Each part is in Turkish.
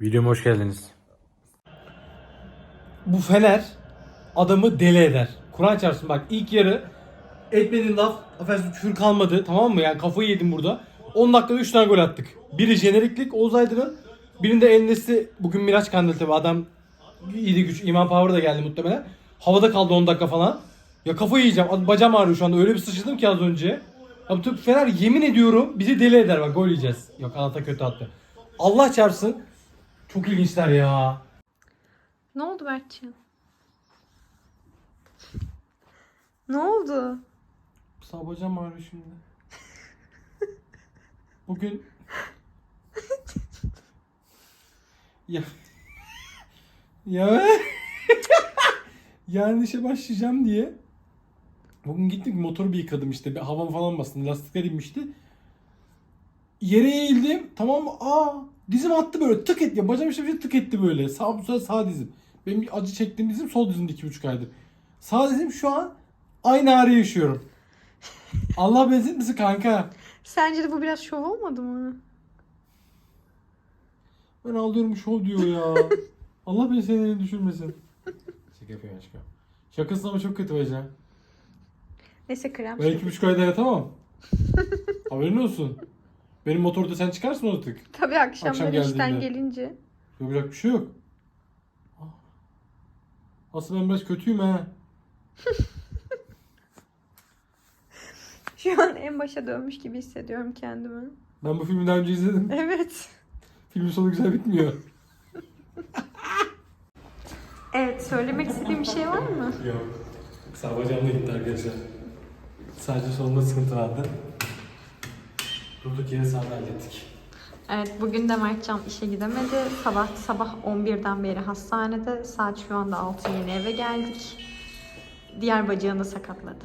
Videoma hoş geldiniz. Bu fener adamı deli eder. Kur'an çarpsın bak ilk yarı etmediğin laf affedersin küfür kalmadı tamam mı? Yani kafayı yedim burada. 10 dakikada 3 tane gol attık. Biri jeneriklik Oğuz Aydın'ın. Birinde Enes'i bugün Miraç kandil tabi adam iyiydi güç. İman Power da geldi muhtemelen. Havada kaldı 10 dakika falan. Ya kafayı yiyeceğim. Bacağım ağrıyor şu anda. Öyle bir sıçradım ki az önce. Ya bu Fener yemin ediyorum bizi deli eder bak gol yiyeceğiz. Yok Anata kötü attı. Allah çarpsın. Çok ilginçler ya. Ne oldu Berkcan? Ne oldu? Sağ bacağım ağrıyor şimdi. Bugün ya ya yani işe başlayacağım diye bugün gittik motoru bir yıkadım işte bir havam falan bastım lastikler inmişti. Yere eğildim tamam mı? Aa dizim attı böyle tık etti. Bacağım işte bir şey tık etti böyle. Sağ bu sefer sağ dizim. Benim acı çektiğim dizim sol dizimde iki buçuk aydır. Sağ dizim şu an aynı ağrı yaşıyorum. Allah benzetmesin kanka. Sence de bu biraz şov olmadı mı? Ben alıyorum şov diyor ya. Allah beni senin düşürmesin. Şaka yapıyorum aşkım. Şakası ama çok kötü bacağım. Neyse krem. Ben iki buçuk ayda yatamam. Haberin olsun. Benim motorda sen çıkarsın artık. Tabii akşamları Akşam işten geldiğinde. gelince. Yapacak bir şey yok. Aslında ben biraz kötüyüm ha. Şu an en başa dönmüş gibi hissediyorum kendimi. Ben bu filmi daha önce izledim. Evet. Filmin sonu güzel bitmiyor. Evet söylemek istediğim bir şey var mı? Yok. Sağ bacağım da gitti arkadaşlar. Sadece solunda sıkıntı vardı. Durduk yere hallettik. Evet bugün de Mertcan işe gidemedi. Sabah sabah 11'den beri hastanede. Saat şu anda 6 yeni eve geldik. Diğer bacağını sakatladı.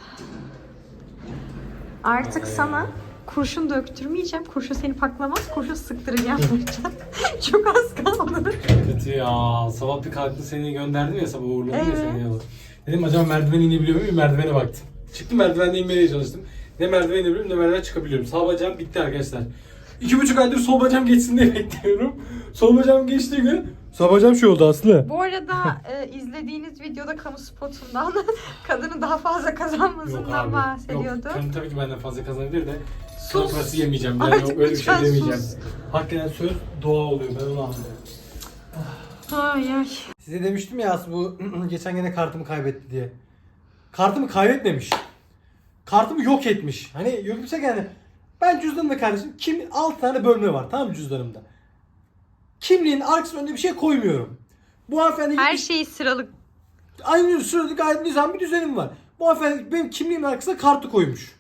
Artık sana kurşun döktürmeyeceğim. Kurşun seni paklamaz. Kurşun sıktıracağım Mertcan. Çok az kaldı. Kötü ya. Sabah bir kalktı seni gönderdim ya sabah uğurladım ya Evet. seni yalı. Dedim acaba merdiven inebiliyor muyum? Merdivene baktım. Çıktım merdivenden inmeye çalıştım. Ne merdiven inebiliyorum ne merdiven çıkabiliyorum. Sağ bacağım bitti arkadaşlar. İki buçuk aydır sol bacağım geçsin diye bekliyorum. Sol bacağım geçtiği gün sağ bacağım şey oldu Aslı. Bu arada e, izlediğiniz videoda kamu spotundan kadının daha fazla kazanmasından bahsediyordu. Yok, kadın tabii ki benden fazla kazanabilir de. Sus. Parası yemeyeceğim. Yani Artık yok, öyle bir şey demeyeceğim. sus. Hakikaten söz doğa oluyor ben onu anlıyorum. Ay ay. Size demiştim ya Aslı bu geçen gene kartımı kaybetti diye. Kartımı kaybetmemiş. Kartımı yok etmiş. Hani yok etmişse yani ben cüzdanımda kardeşim kim 6 tane bölme var tamam mı cüzdanımda. Kimliğin arkasına önüne bir şey koymuyorum. Bu hanımefendi Her gitmiş, şeyi sıralı aynı sırada gayet nizam bir düzenim var. Bu hanımefendi benim kimliğimin arkasına kartı koymuş.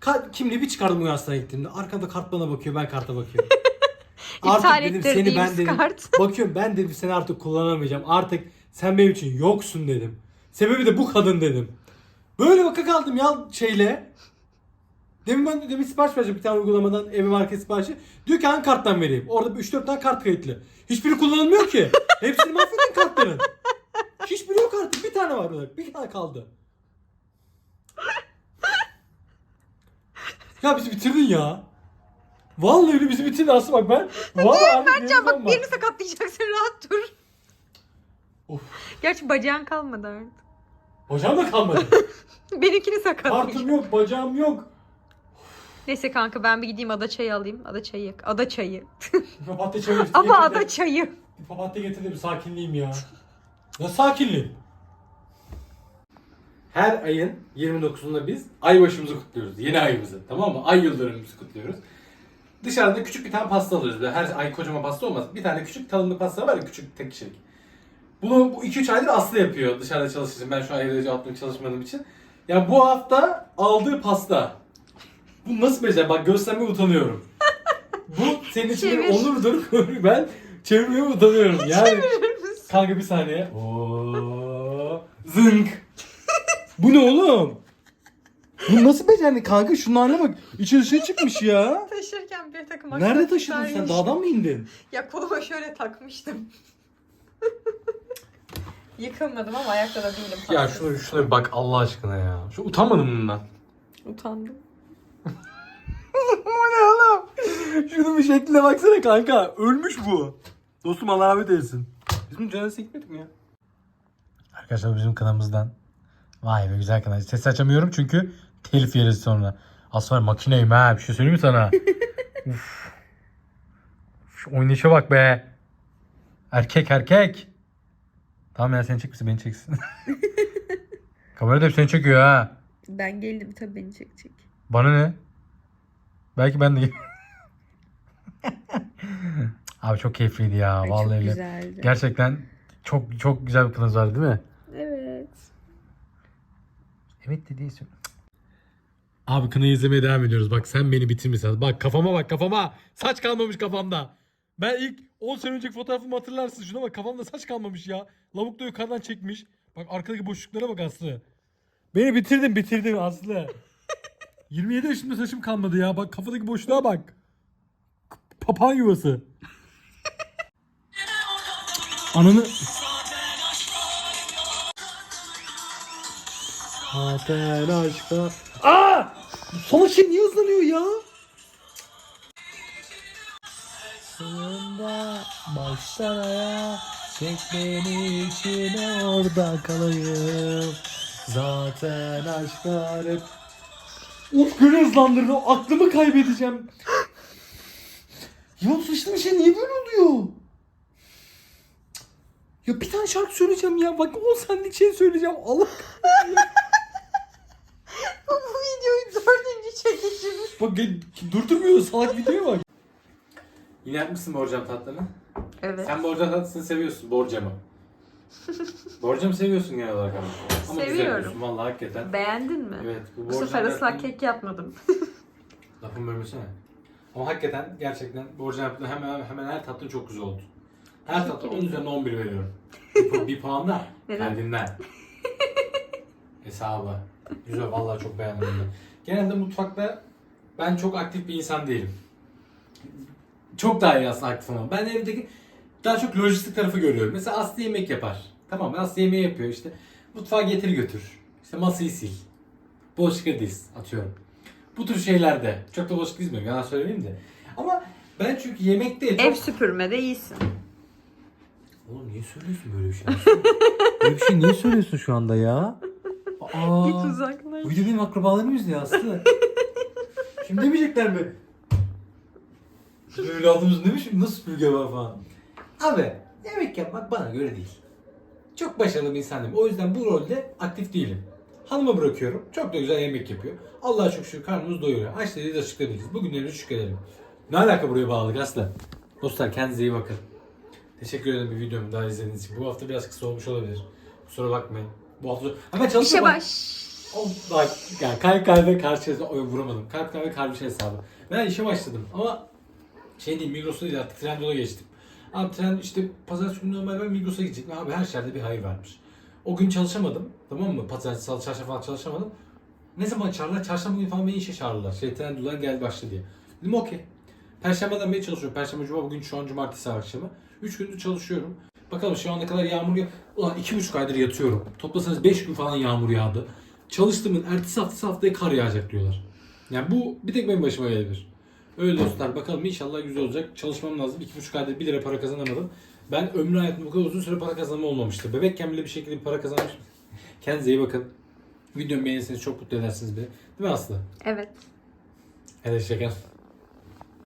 Ka- kimliği bir çıkardım bu hastaneye gittiğimde. Arkamda kart bana bakıyor ben karta bakıyorum. iptal dedim seni ben ettirdiğimiz dedim. kart. Bakıyorum ben dedim seni artık kullanamayacağım. Artık sen benim için yoksun dedim. Sebebi de bu kadın dedim. Böyle baka kaldım ya şeyle. Demin ben demin sipariş vereceğim bir tane uygulamadan ev market siparişi. Diyor ki hangi karttan vereyim? Orada 3-4 tane kart kayıtlı. Hiçbiri kullanılmıyor ki. Hepsini mahvettin kartların. Hiçbiri yok artık. Bir tane var burada. Bir tane kaldı. Ya bizi bitirdin ya. Vallahi öyle bizi bitirdin Aslı bak ben. Vallahi Mertcan bak birini sakatlayacaksın rahat dur. Of. Gerçi bacağın kalmadı artık. Bacağım da kalmadı. Benimkini sakatlayacağım. Kartım yok, bacağım yok. Neyse kanka ben bir gideyim ada çayı alayım. Ada çayı. Ada çayı. Papatya çayı getir Ama de- ada çayı. Bir papatya getir de bir sakinleyeyim ya. Ne sakinliğim? Her ayın 29'unda biz ay başımızı kutluyoruz. Yeni ayımızı. Tamam mı? Ay yıldönümümüzü kutluyoruz. Dışarıda küçük bir tane pasta alıyoruz. Böyle her ay kocaman pasta olmaz. Bir tane küçük tadımlık pasta var ya küçük tek kişilik. Bunu bu 2-3 aydır Aslı yapıyor dışarıda çalışırken. Ben şu an evde atmak çalışmadığım için. Ya bu hafta aldığı pasta. Bu nasıl becer? Bak göstermeye utanıyorum. Bu senin için bir Çevir. onurdur. ben çevirmeye utanıyorum. Yani kanka bir saniye. Oo, zınk. Bu ne oğlum? Bu nasıl becerdin kanka? Şunun haline bak. İçi dışına çıkmış ya. Taşırken bir takım Nerede aksesuar taşıdın sen? yemiş. Dağdan mı indin? Ya koluma şöyle takmıştım. Yıkılmadım ama ayakta da değilim. Ya patates. şuna, şuna bir bak Allah aşkına ya. Şu utanmadın mı bundan? Utandım. bu ne oğlum? Şunun bir şekline baksana kanka. Ölmüş bu. Dostum Allah rahmet eylesin. Biz bunun cenazesine gitmedik mi ya? Arkadaşlar bizim kanalımızdan. Vay be güzel kanal. Ses açamıyorum çünkü telif yeriz sonra. Aslında makineyim ha. Bir şey söyleyeyim mi sana? Uf. Şu oynayışa bak be. Erkek erkek. Tamam ya seni çekmişsin beni çeksin. Kamerada hep seni çekiyor ha. Ben geldim tabii beni çekecek. Bana ne? Belki ben de Abi çok keyifliydi ya vallahi. öyle. güzeldi. Gerçekten çok çok güzel bir planınız vardı değil mi? Evet. Evet dediğisin. Abi kınayı izlemeye devam ediyoruz. Bak sen beni bitirmişsin. Bak kafama bak kafama. Saç kalmamış kafamda. Ben ilk 10 sene önceki fotoğrafımı hatırlarsın. Şuna bak kafamda saç kalmamış ya. Lavuk da yukarıdan çekmiş. Bak arkadaki boşluklara bak Aslı. Beni bitirdin bitirdin Aslı. 27 yaşında saçım kalmadı ya. Bak kafadaki boşluğa bak. Papağan yuvası. Ananı... Zaten aşka... Aa! Son şey niye hızlanıyor ya? Sonunda baştan ayağa Çek beni içine orada kalayım Zaten aşklar hep Of gönül hızlandırdı aklımı kaybedeceğim Ya bu sıçtığım şey niye böyle oluyor? Ya bir tane şarkı söyleyeceğim ya bak 10 senlik şey söyleyeceğim Allah Bu videoyu dördüncü çekişimiz. Bak durdurmuyor salak videoya bak. Yine yapmışsın borcam tatlını. Evet. Sen borcam tatlısını seviyorsun borcamı. borcamı seviyorsun genel olarak ama. ama güzel Seviyorum. yapıyorsun vallahi hakikaten. Beğendin mi? Evet bu Bu sefer ıslak yaptığın- kek yapmadım. Lafımı bölmesene. Ama hakikaten gerçekten borcam yaptığın hemen hemen her tatlı çok güzel oldu. Her tatlı 10 üzerinden 11 veriyorum. Bir, pu- bir puan da Neden? Hesabı. Güzel vallahi çok beğendim. Genelde mutfakta ben çok aktif bir insan değilim. Çok daha iyi aslında aktif olmam. Ben evdeki daha çok lojistik tarafı görüyorum. Mesela Aslı yemek yapar. Tamam mı? Aslı yemeği yapıyor işte. Mutfağa getir götür. İşte masayı sil. Bulaşıkları diz atıyorum. Bu tür şeylerde. Çok da bulaşık dizmiyorum. Yalan söylemeyeyim de. Ama ben çünkü yemekte çok... Ev süpürmede iyisin. Oğlum niye söylüyorsun böyle bir şey? böyle bir şey niye söylüyorsun şu anda ya? Aa, Git uzaklaş. Bu video benim akrabalarım izliyor Aslı. Şimdi demeyecekler mi? Bizim evladımız demiş mi? Nasıl süpürge var falan. Abi yemek yapmak bana göre değil. Çok başarılı bir insan değilim. O yüzden bu rolde aktif değilim. Hanıma bırakıyorum. Çok da güzel yemek yapıyor. Allah'a çok şükür karnımız doyuruyor. Aç dediğiniz açıklayabiliriz. Bugünlerimize şükredelim. Ne alaka buraya bağlılık Aslı? Dostlar kendinize iyi bakın. Teşekkür ederim bir videomu daha izlediğiniz için. Bu hafta biraz kısa olmuş olabilir. Kusura bakmayın. Bu hafta... Hemen çalışma İşe bak. baş. O, bak yani kalp kalbe karşı vuramadım. Kalp kalbe karşı hesabı. Ben işe başladım ama şey değil Migros'ta değil artık Trendyol'a geçtim. Abi Trend işte pazartesi günü normal ben Migros'a gidecektim. Abi her şerde bir hayır varmış. O gün çalışamadım. Tamam mı? Pazartesi, salı, çarşamba falan çalışamadım. Ne zaman çağırdılar? Çarşamba günü falan beni işe çağırdılar. Şey Trendyol'dan gel başla diye. Dedim okey. Perşembeden beri çalışıyorum. Perşembe, cuma, bugün şu an cumartesi akşamı. 3 gündür çalışıyorum. Bakalım şu ana kadar yağmur ya... Ulan iki buçuk aydır yatıyorum. Toplasanız 5 gün falan yağmur yağdı. Çalıştığımın ertesi haftası haftaya kar yağacak diyorlar. Yani bu bir tek benim başıma gelebilir. Öyle dostlar bakalım inşallah güzel olacak. Çalışmam lazım. İki buçuk aydır 1 lira para kazanamadım. Ben ömrü hayatımda bu kadar uzun süre para kazanma olmamıştı. Bebekken bile bir şekilde bir para kazanmış. Kendinize iyi bakın. Videomu beğenirseniz çok mutlu edersiniz beni. Değil mi Aslı? Evet. Hadi şeker.